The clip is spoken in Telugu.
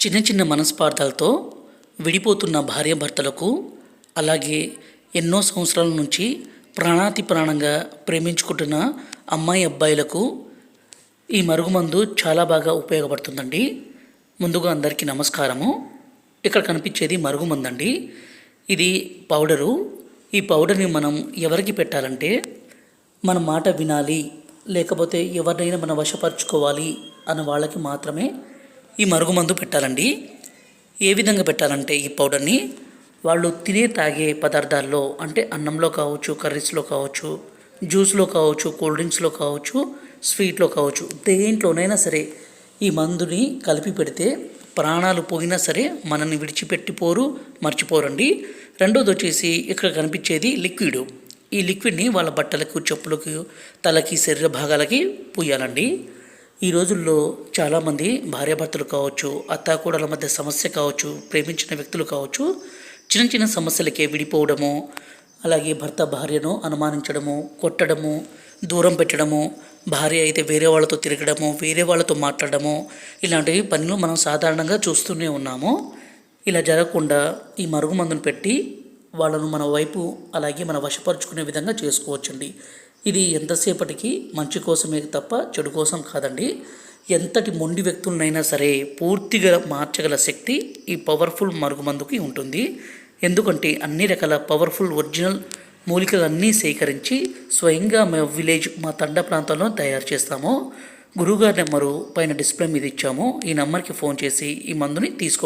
చిన్న చిన్న మనస్పార్థాలతో విడిపోతున్న భార్యాభర్తలకు అలాగే ఎన్నో సంవత్సరాల నుంచి ప్రాణాతి ప్రాణంగా ప్రేమించుకుంటున్న అమ్మాయి అబ్బాయిలకు ఈ మరుగుమందు చాలా బాగా ఉపయోగపడుతుందండి. ముందుగా అందరికీ నమస్కారము. ఇక్కడ కనిపించేది మరుగుమందు అండి ఇది పౌడరు. ఈ పౌడర్ని మనం ఎవరికి పెట్టాలంటే మన మాట వినాలి లేకపోతే ఎవరినైనా మనం వశపరుచుకోవాలి అన్న వాళ్ళకి మాత్రమే ఈ మరుగుమందు పెట్టాలండి. ఏ విధంగా పెట్టాలంటే ఈ పౌడర్ని? వాళ్ళు తినే తాగే పదార్థాల్లో అంటే అన్నంలో కావచ్చు కర్రీస్లో కావచ్చు జ్యూస్లో కావచ్చు కూల్ డ్రింక్స్లో కావచ్చు స్వీట్లో కావచ్చు దేంట్లోనైనా సరే ఈ మందుని కలిపి పెడితే ప్రాణాలు పోయినా సరే మనల్ని విడిచిపెట్టిపోరు మర్చిపోరండి. రెండోది వచ్చేసి ఇక్కడ కనిపించేది లిక్విడ్. ఈ లిక్విడ్ని వాళ్ళ బట్టలకు చెప్పులకు తలకి శరీర భాగాలకి పూయాలండి. ఈ రోజుల్లో చాలామంది భార్యాభర్తలు కావచ్చు అత్తాకూడల మధ్య సమస్య కావచ్చు ప్రేమించిన వ్యక్తులు కావచ్చు చిన్న చిన్న సమస్యలకే విడిపోవడము అలాగే భర్త భార్యను అనుమానించడము కొట్టడము దూరం పెట్టడము భార్య అయితే వేరే వాళ్ళతో తిరగడము వేరే వాళ్ళతో మాట్లాడడము ఇలాంటివి పనులు మనం సాధారణంగా చూస్తూనే ఉన్నాము. ఇలా జరగకుండా ఈ మరుగుమందును పెట్టి వాళ్ళను మన వైపు అలాగే మన వశపరుచుకునే విధంగా చేసుకోవచ్చండి. ఇది ఎంతసేపటికి మంచి కోసమే తప్ప చెడు కోసం కాదండి. ఎంతటి మొండి వ్యక్తులనైనా సరే పూర్తిగా మార్చగల శక్తి ఈ పవర్ఫుల్ మరుగుమందుకి ఉంటుంది. ఎందుకంటే అన్ని రకాల పవర్ఫుల్ ఒరిజినల్ మూలికలన్నీ సేకరించి స్వయంగా మా విలేజ్ మా తండ ప్రాంతంలో తయారు చేస్తాము. గురువుగారి నెంబరు పైన డిస్ప్లే మీద ఇచ్చాము. ఈ నెంబర్కి ఫోన్ చేసి ఈ మందుని తీసుకో